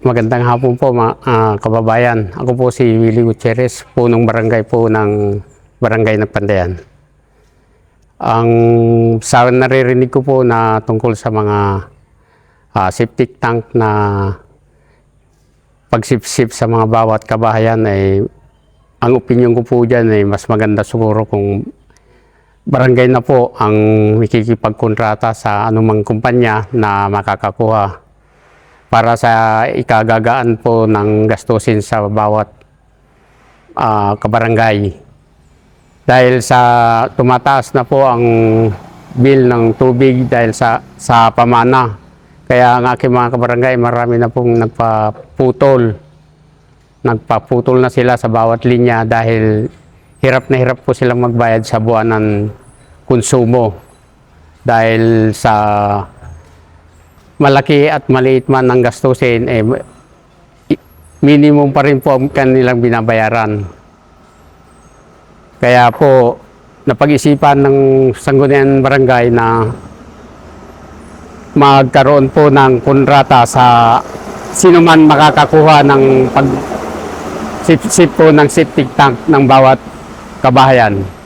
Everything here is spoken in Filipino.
Magandang hapon po mga ah, kababayan. Ako po si Willie Gutierrez, punong barangay po ng Barangay ng Pandayan. Ang sa naririnig ko po na tungkol sa mga ah, septic tank na pagsipsip sa mga bawat kabahayan ay ang opinion ko po dyan ay mas maganda siguro kung barangay na po ang makikipagkontrata sa anumang kumpanya na makakakuha para sa ikagagaan po ng gastusin sa bawat ah, kabarangay. Dahil sa tumataas na po ang bill ng tubig dahil sa sa pamana. Kaya ang aking mga kabarangay marami na pong nagpaputol. Nagpaputol na sila sa bawat linya dahil hirap na hirap po silang magbayad sa buwanan konsumo. Dahil sa malaki at maliit man ang gastusin, eh, minimum pa rin po ang kanilang binabayaran. Kaya po, napag-isipan ng Sangguniang Barangay na magkaroon po ng kontrata sa sino man makakakuha ng pag sip, sip po ng septic tank ng bawat kabahayan.